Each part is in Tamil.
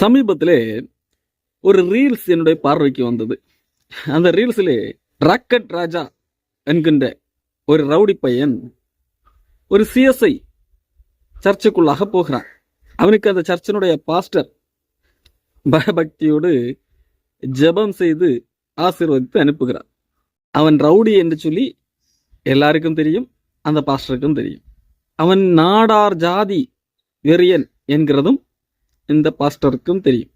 சமீபத்திலே ஒரு ரீல்ஸ் என்னுடைய பார்வைக்கு வந்தது. அந்த ரீல்ஸிலே ராக்கெட் ராஜா என்கின்ற ஒரு ரவுடி பையன் ஒரு சிஎஸ்ஐ சர்ச்சுக்குள்ளாக போகிறான். அவனுக்கு அந்த சர்ச்சினுடைய பாஸ்டர் பயபக்தியோடு ஜெபம் செய்து ஆசீர்வதித்து அனுப்புகிறார். அவன் ரவுடி என்று சொல்லி எல்லாருக்கும் தெரியும் அந்த பாஸ்டருக்கும் தெரியும். அவன் நாடார் ஜாதி வெறியன் என்கிறதும் இந்த பாஸ்டருக்கும் தெரியும்.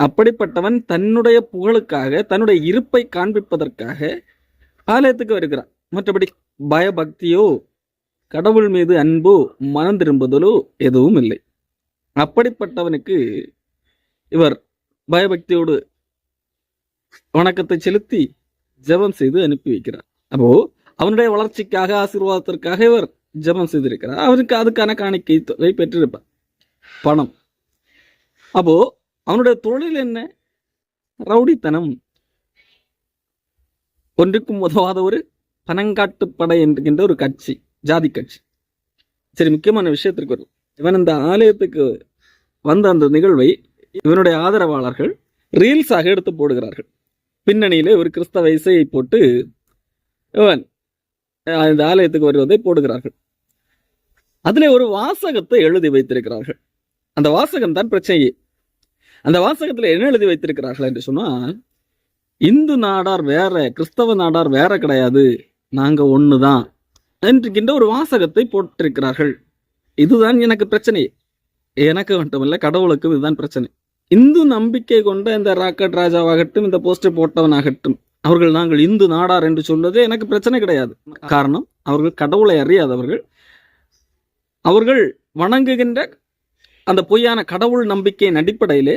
அப்படிப்பட்டவன் தன்னுடைய புகழுக்காக தன்னுடைய இருப்பை காண்பிப்பதற்காக ஆலயத்துக்கு வருகிறான். மற்றபடி பயபக்தியோ கடவுள் மீது அன்போ மனம் திரும்புதலோ எதுவும் இல்லை. அப்படிப்பட்டவனுக்கு இவர் பயபக்தியோடு வணக்கத்தை செலுத்தி ஜெபம் செய்து அனுப்பி வைக்கிறார். அப்போ அவனுடைய வளர்ச்சிக்காக ஆசீர்வாதத்திற்காக இவர் ஜபம் செய்திருக்கிறார். அவருக்கு அதுக்கான காணிக்கை தொகை பெற்றிருப்பார். பணம். அப்போ அவனுடைய தொழில் என்ன? ரவுடித்தனம். ஒன்றுக்கும் உதவாத ஒரு பனங்காட்டுப்படை என்கின்ற ஒரு கட்சி ஜாதி கட்சி. சரி முக்கியமான விஷயத்திற்கு வரும் இவன் இந்த ஆலயத்துக்கு வந்த அந்த நிகழ்வை இவனுடைய ஆதரவாளர்கள் ரீல்ஸாக எடுத்து போடுகிறார்கள். பின்னணியிலே ஒரு கிறிஸ்தவ இசையை போட்டு இவன் இந்த ஆலயத்துக்கு வருவதை போடுகிறார்கள். அதில் ஒரு வாசகத்தை எழுதி வைத்திருக்கிறார்கள். அந்த வாசகம் தான் பிரச்சனையே அந்த வாசகத்தில் என்ன எழுதி வைத்திருக்கிறார்கள் என்று சொன்னால் இந்து நாடார் வேற கிறிஸ்தவ நாடார் வேற கிடையாது. நாங்க ஒண்ணுதான் என்கின்ற ஒரு வாசகத்தை போட்டிருக்கிறார்கள். இதுதான் எனக்கு பிரச்சனை. எனக்கு மட்டுமல்ல கடவுளுக்கும் இதுதான் பிரச்சனை. இந்து நம்பிக்கை கொண்ட இந்த ராக்கெட் ராஜாவாகட்டும் இந்த போஸ்டர் போட்டவனாகட்டும் அவர்கள் நாங்கள் இந்து நாடார் என்று சொல்வது எனக்கு பிரச்சனை கிடையாது. காரணம் அவர்கள் கடவுளை அறியாதவர்கள். அவர்கள் வணங்குகின்ற அந்த பொய்யான கடவுள் நம்பிக்கையின் அடிப்படையிலே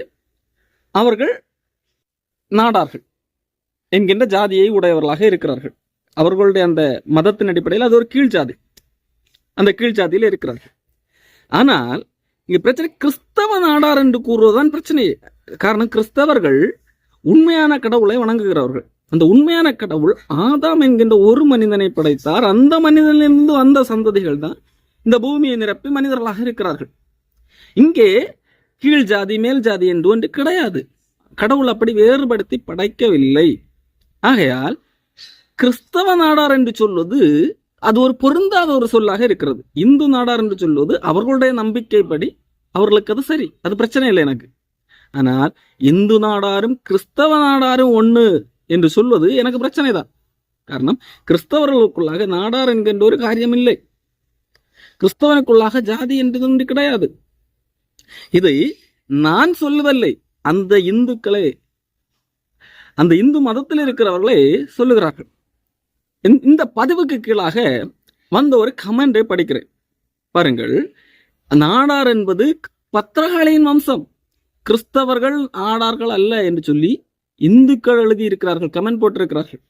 அவர்கள் நாடார்கள் என்கின்ற ஜாதியை உடையவர்களாக இருக்கிறார்கள். அவர்களுடைய அந்த மதத்தின் அடிப்படையில் அது ஒரு கீழ் ஜாதி. அந்த கீழ் ஜாதியில் இருக்கிறார்கள். ஆனால் இங்கே பிரச்சனை கிறிஸ்தவ நாடார் என்று கூறுவதுதான் பிரச்சனையே காரணம் கிறிஸ்தவர்கள் உண்மையான கடவுளை வணங்குகிறவர்கள். அந்த உண்மையான கடவுள் ஆதாம் என்கின்ற ஒரு மனிதனை படைத்தார். அந்த மனிதனிலிருந்து வந்த சந்ததிகள் தான் இந்த பூமியை நிரப்பி மனிதர்களாக இருக்கிறார்கள். இங்கே கீழ் ஜாதி மேல் ஜாதி என்று ஒன்று கிடையாது. கடவுள் அப்படி வேறுபடுத்தி படைக்கவில்லை. ஆகையால் கிறிஸ்தவ நாடார் என்று சொல்வது அது ஒரு பொருந்தாத ஒரு சொல்லாக இருக்கிறது. இந்து நாடார் என்று சொல்வது அவர்களுடைய நம்பிக்கைப்படி அவர்களுக்கு அது சரி. அது பிரச்சனை இல்லை எனக்கு. ஆனால் இந்து நாடாரும் கிறிஸ்தவ நாடாரும் ஒன்று என்று சொல்வது எனக்கு பிரச்சனை தான் காரணம் கிறிஸ்தவர்களுக்குள்ளாக நாடார் என்கின்ற ஒரு காரியம் இல்லை. கிறிஸ்தவனுக்குள்ளாக ஜாதி என்று ஒன்று கிடையாது. இதை நான் சொல்லுவதில்லை அந்த இந்துக்களே அந்த இந்து மதத்தில் இருக்கிறவர்களே சொல்லுகிறார்கள். இந்த- இந்த பதிவுக்கு கீழாக வந்த ஒரு கமெண்டை படிக்கிறேன். பாருங்கள் நாடார் என்பது பத்திரகாளியின் வம்சம். கிறிஸ்தவர்கள் ஆடார்கள் அல்ல என்று சொல்லி இந்துக்கள் எழுதி இருக்கிறார்கள் கமெண்ட் போட்டிருக்கிறார்கள்.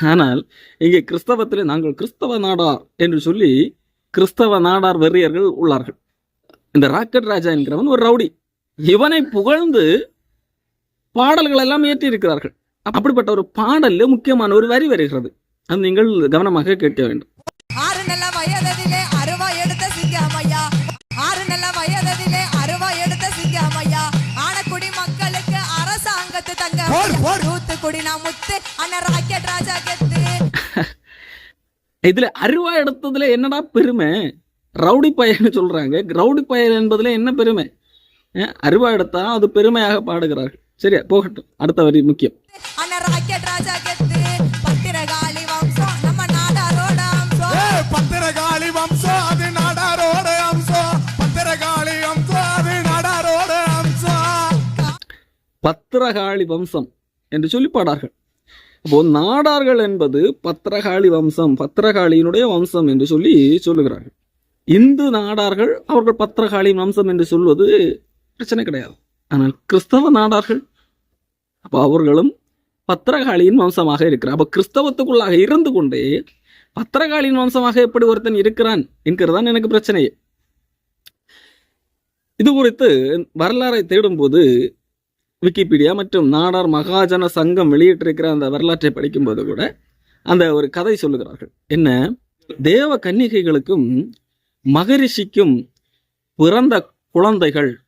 ஆனால் இங்கே கிறிஸ்தவத்தில் நாங்கள் கிறிஸ்தவ நாடார் என்று சொல்லி கிறிஸ்தவ நாடார் வெறியர்கள் உள்ளார்கள். இந்த ராக்கெட் ராஜா என்கிறவன் ஒரு ரவுடி. இவனை புகழ்ந்து பாடல்கள் எல்லாம் ஏற்றி இருக்கிறார்கள். அப்படிப்பட்ட ஒரு பாடல்ல முக்கியமான ஒரு வரி வருகிறது. அது நீங்கள் கவனமாக கேட்க வேண்டும். தூத்துக்குடி நான் முத்து அண்ணன் ராக்கெட் ராஜா இதுல அருவா எடுத்ததுல என்னடா பெருமை? ரவுடி பையன்னு சொல்றாங்க. ரவுடி பையன் என்பதுல என்ன பெருமை? அருவா எடுத்தா அது பெருமையாக பாடுகிறார்கள். சரியா? போகட்டும். அடுத்த வரி முக்கியம். பத்திரகாளி வம்சம் என்று சொல்லி பாடார்கள். அப்போ நாடார்கள் என்பது பத்திரகாளி வம்சம் பத்திரகாளியினுடைய வம்சம் என்று சொல்லி சொல்லுகிறார்கள். இந்து நாடார்கள் அவர்கள் பத்திரகாளியின் வம்சம் என்று சொல்வது பிரச்சனை கிடையாது. ஆனால் கிறிஸ்தவ நாடார்கள் அப்போ அவர்களும் பத்திரகாளியின் வம்சமாக இருக்கிறார். அப்போ கிறிஸ்தவத்துக்குள்ளாக இருந்து கொண்டே பத்திரகாளியின் வம்சமாக எப்படி ஒருத்தன் இருக்கிறான் என்கிறதான் எனக்கு பிரச்சனையே. இது குறித்து வரலாறை தேடும்போது விக்கிபீடியா மற்றும் நாடார் மகாஜன சங்கம் வெளியிட்டிருக்கிற அந்த வரலாற்றை படிக்கும்போது கூட அந்த ஒரு கதை சொல்லுகிறார்கள். என்ன? தேவ கன்னிகைகளுக்கும் மகரிஷிக்கும் பிறந்த குழந்தைகள்.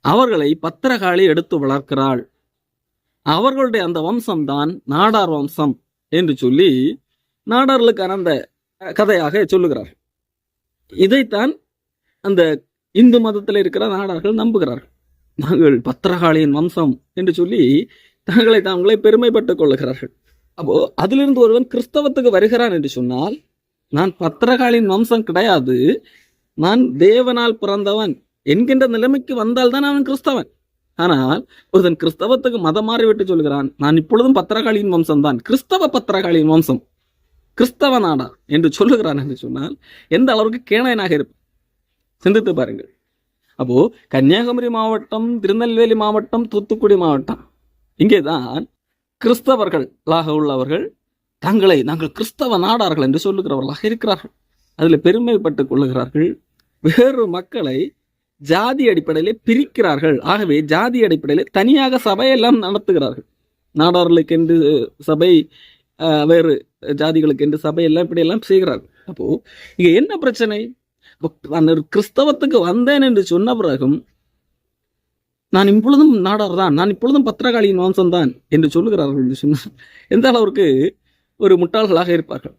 அவர்களை பத்திரகாளி எடுத்து வளர்க்கிறாள். அவர்களுடைய அந்த வம்சம்தான் நாடார் வம்சம் என்று சொல்லி நாடார்களுக்கான அந்த கதையாக சொல்லுகிறார்கள். இதைத்தான் அந்த இந்து மதத்தில் இருக்கிற நாடார்கள் நம்புகிறார்கள். நாங்கள் பத்திரகாளியின் வம்சம் என்று சொல்லி தங்களை தாங்களே பெருமைப்பட்டுக் கொள்ளுகிறார்கள். அப்போ அதிலிருந்து ஒருவன் கிறிஸ்தவத்துக்கு வருகிறான் என்று சொன்னால் நான் பத்திரகாளியின் வம்சம் கிடையாது. நான் தேவனால் பிறந்தவன் என்கின்ற நிலைமைக்கு வந்தால்தான் அவன் கிறிஸ்தவன். ஆனால் ஒருத்தன் கிறிஸ்தவத்துக்கு மதம் மாறிவிட்டு சொல்கிறான் நான் இப்பொழுதும் பத்திரகாளியின் வம்சம் தான் கிறிஸ்தவ பத்திரகாளியின் வம்சம் கிறிஸ்தவ நாடா என்று சொல்லுகிறான் என்று சொன்னால் எந்த அளவுக்கு கேணையனாக இருப்பான் சிந்தித்து பாருங்கள். அப்போ கன்னியாகுமரி மாவட்டம் திருநெல்வேலி மாவட்டம் தூத்துக்குடி மாவட்டம். இங்கேதான் கிறிஸ்தவர்களாக உள்ளவர்கள் தங்களை நாங்கள் கிறிஸ்தவ நாடார்கள் என்று சொல்லுகிறவர்களாக இருக்கிறார்கள். அதில் பெருமைப்பட்டுக் கொள்ளுகிறார்கள். வேறு மக்களை ஜாதி அடிப்படையிலே பிரிக்கிறார்கள். ஆகவே ஜாதி அடிப்படையில் தனியாக சபையெல்லாம் நடத்துகிறார்கள். நாடார்களுக்கென்று சபை வேறு ஜாதிகளுக்கென்று சபையெல்லாம் இப்படியெல்லாம் செய்கிறார்கள். அப்போது இங்கே என்ன பிரச்சனை? நான் கிறிஸ்தவத்துக்கு வந்தேன் என்று சொன்ன பிறகும் நான் இப்பொழுதும் நாடார் தான் நான் இப்பொழுதும் பத்திரகாளியின் வம்சம் தான் என்று சொல்லுகிறார்கள் என்று சொன்னால் எந்த அளவிற்கு ஒரு முட்டாள்களாக இருப்பார்கள்.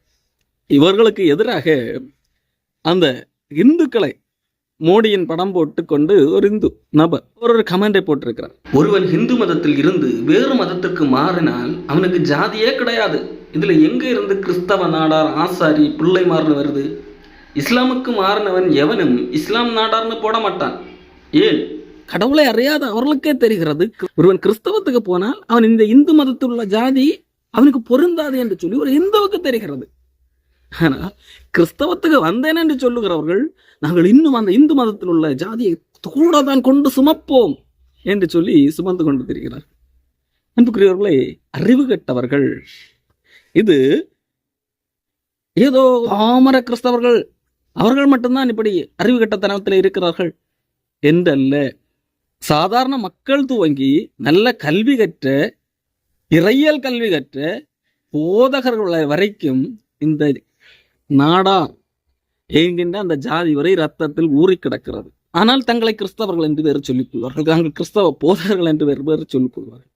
இவர்களுக்கு எதிராக அந்த இந்துக்களை மோடியின் படம் போட்டு கொண்டு ஒரு இந்து நபர் ஒரு ஒரு கமெண்டை போட்டிருக்கிறார். ஒருவன் இந்து மதத்தில் இருந்து வேறு மதத்திற்கு மாறினால் அவனுக்கு ஜாதியே கிடையாது. இதுல எங்க இருந்து கிறிஸ்தவ நாடார் ஆசாரி பிள்ளைமார்னு வருது? இஸ்லாமுக்கு மாறினவன் எவனும் இஸ்லாம் நாடார்னு போட மாட்டான். ஏன்? கடவுளை அறியாத அவர்களுக்கே தெரிகிறது ஒருவன் கிறிஸ்தவத்துக்கு போனால் அவன் இந்த இந்து மதத்தில் உள்ள ஜாதி அவனுக்கு பொருந்தாது என்று சொல்லி ஒரு இந்துவுக்கு தெரிகிறது. ஆனால் கிறிஸ்தவத்துக்கு வந்தேன் என்று சொல்லுகிறவர்கள் நாங்கள் இன்னும் அந்த இந்து மதத்தில் உள்ள ஜாதியை கூட தான் கொண்டு சுமப்போம் என்று சொல்லி சுமந்து கொண்டு தெரிகிறார் அன்புக்குரியவர்களை அறிவு கெட்டவர்கள். இது ஏதோ பாமர கிறிஸ்தவர்கள் அவர்கள் மட்டும்தான் இப்படி அறிவு கட்டத்தனத்தில் இருக்கிறார்கள் என்றல்ல. சாதாரண மக்கள் துவங்கி நல்ல கல்வி கற்ற இறையல் கல்வி கற்ற போதகர்கள் வரைக்கும் இந்த நாடா என்கின்ற அந்த ஜாதி வரை ரத்தத்தில் ஊறி கிடக்கிறது. ஆனால் தங்களை கிறிஸ்தவர்கள் என்று வேறு சொல்லிக் கொள்வார்கள். தாங்கள் கிறிஸ்தவ போதகர்கள் என்று வேறு வேறு சொல்லிக் கொள்வார்கள்.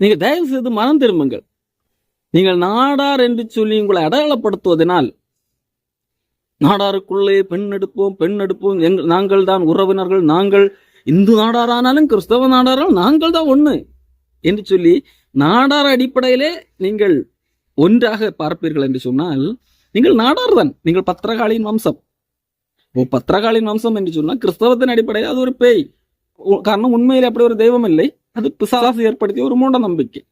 நீங்கள் தயவு செய்து மனம் திரும்புங்கள். நீங்கள் நாடார் என்று சொல்லி உங்களை அடையாளப்படுத்துவதனால் நாடாருக்குள்ளே பெண் எடுப்போம் பெண் எடுப்போம். எங் நாங்கள் தான் உறவினர்கள் நாங்கள். இந்து நாடாரானாலும் கிறிஸ்தவ நாடாரால் நாங்கள் தான் ஒன்று என்று சொல்லி நாடார் அடிப்படையிலே நீங்கள் ஒன்றாக பார்ப்பீர்கள் என்று சொன்னால் நீங்கள் நாடார் தான். நீங்கள் பத்திரகாளியின் வம்சம். ஓ பத்திரகாளியின் வம்சம் என்று சொன்னால் கிறிஸ்தவத்தின் அடிப்படையில் அது ஒரு பேய். காரணம் உண்மையில் அப்படி ஒரு தெய்வம் இல்லை. அது பிசாசு ஏற்படுத்திய ஒரு மூட நம்பிக்கை.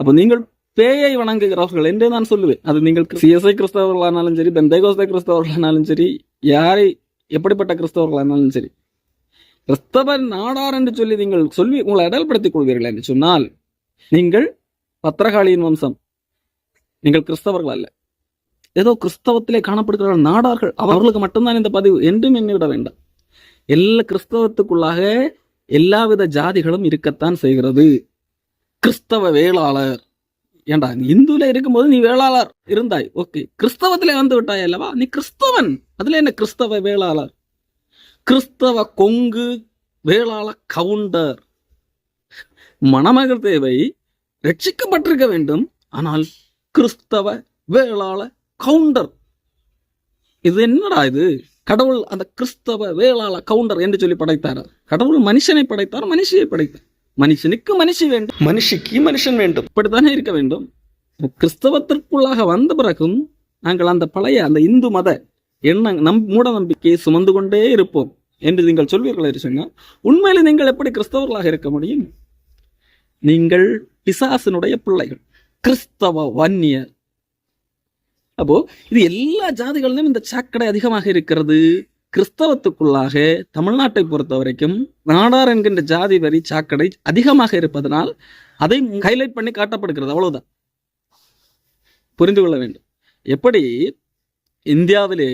அப்போ நீங்கள் பேயை வணங்குகிறவர்கள் என்றே நான் சொல்லுவேன். அது நீங்கள் சிஎஸ்ஐ கிறிஸ்தவர்களானாலும் சரி பெந்தைகோஸ்தை கிறிஸ்தவர்களானாலும் சரி யாரை எப்படிப்பட்ட கிறிஸ்தவர்களானாலும் சரி. கிறிஸ்தவர் நாடார் என்று சொல்லி நீங்கள் சொல்லி உங்களை அடல்படுத்திக் கொள்வீர்கள் என்று சொன்னால் நீங்கள் பத்திரகாளியின் வம்சம். நீங்கள் கிறிஸ்தவர்கள் அல்ல. ஏதோ கிறிஸ்தவத்திலே காணப்படுகிற நாடார்கள் அவர்களுக்கு மட்டும்தான் இந்த பதிவு என்றும் எண்ணிவிட வேண்டாம். எல்லா கிறிஸ்தவத்துக்குள்ளாக எல்லாவித ஜாதிகளும் இருக்கத்தான் செய்கிறது. கிறிஸ்தவ வேளாளர். ஏண்டா நீ இந்துல இருக்கும்போது நீ வேளாளர் இருந்தாய். ஓகே. கிறிஸ்தவத்திலே வந்து விட்டாய் அல்லவா? நீ கிறிஸ்தவன். அதுல என்ன கிறிஸ்தவ வேளாளர்? கிறிஸ்தவ கொங்கு வேளாள கவுண்டர். மணமகர் தேவை ரட்சிக்கப்பட்டிருக்க வேண்டும். ஆனால் கிறிஸ்தவ வேளாள கவுண்டர். இது என்னடா இது? கடவுள் அந்த கிறிஸ்தவ வேளாள கவுண்டர் என்று சொல்லி படைத்தார். கடவுள் மனுஷனை படைத்தார் மனுஷியை படைத்தார். மனுஷனுக்கு மனுஷி வேண்டும். மனுஷிக்கு மனுஷன் வேண்டும். இப்படித்தானே இருக்க வேண்டும்? கிறிஸ்தவத்திற்குள்ளாக வந்த பிறகும் நாங்கள் அந்த பழைய அந்த இந்து மத எண்ண நம் மூட நம்பிக்கையை சுமந்து கொண்டே இருப்போம் என்று நீங்கள் சொல்வீர்கள் என்று சொன்னால் உண்மையில் நீங்கள் எப்படி கிறிஸ்தவர்களாக இருக்க முடியும்? நீங்கள் பிசாசினுடைய பிள்ளைகள் கிறிஸ்தவ வன்னியர். அப்போ இது எல்லா ஜாதிகளிலும் இந்த சாக்கடை அதிகமாக இருக்கிறது. கிறிஸ்தவத்துக்குள்ளாக தமிழ்நாட்டை பொறுத்த வரைக்கும் நாடார் என்கின்ற ஜாதி வரி சாக்கடை அதிகமாக இருப்பதனால் அதை ஹைலைட் பண்ணி காட்டப்படுகிறது. அவ்வளவுதான். புரிந்து கொள்ள வேண்டும். எப்படி? இந்தியாவிலே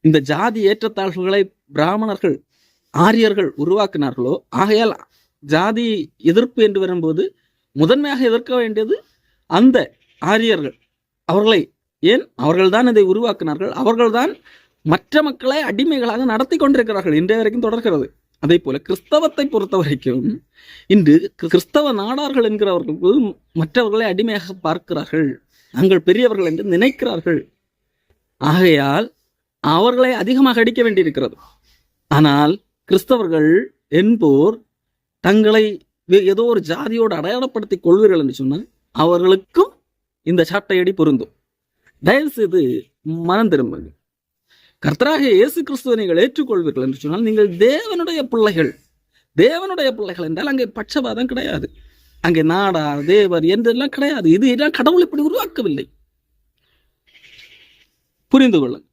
இந்த ஜாதி ஏற்றத்தாழ்வுகளை பிராமணர்கள் ஆரியர்கள் உருவாக்கினார்களோ ஆகையால் ஜாதி எதிர்ப்பு என்று வரும்போது முதன்மையாக எதிர்க்க வேண்டியது அந்த ஆரியர்கள். அவர்களை ஏன்? அவர்கள்தான் இதை உருவாக்கினார்கள். அவர்கள்தான் மற்ற மக்களை அடிமைகளாக நடத்தி கொண்டிருக்கிறார்கள். இன்றைய வரைக்கும் தொடர்கிறது. அதே போல கிறிஸ்தவத்தை பொறுத்த வரைக்கும் இன்று கிறிஸ்தவ நாடார்கள் என்கிறவர்களுக்கு மற்றவர்களை அடிமையாக பார்க்கிறார்கள். நாங்கள் பெரியவர்கள் என்று நினைக்கிறார்கள். ஆகையால் அவர்களை அதிகமாக அடிக்க வேண்டியிருக்கிறது. ஆனால் கிறிஸ்தவர்கள் என்போர் தங்களை ஏதோ ஒரு ஜாதியோடு அடையாளப்படுத்திக் கொள்வீர்கள் என்று சொன்னால் அவர்களுக்கும் இந்த சாட்டையடி பொருந்தும். தயவு செய்து மனம் திரும்புங்கள். கர்த்தராக இயேசு கிறிஸ்துவை நீங்கள் ஏற்றுக்கொள்வீர்கள் என்று சொன்னால் நீங்கள் தேவனுடைய பிள்ளைகள். தேவனுடைய பிள்ளைகள் என்றால் அங்கே பட்சபாதம் கிடையாது. அங்கே நாடார் தேவர் என்றெல்லாம் கிடையாது. இது எல்லாம் கடவுள் இப்படி உருவாக்கவில்லை. புரிந்து கொள்ளுங்கள்.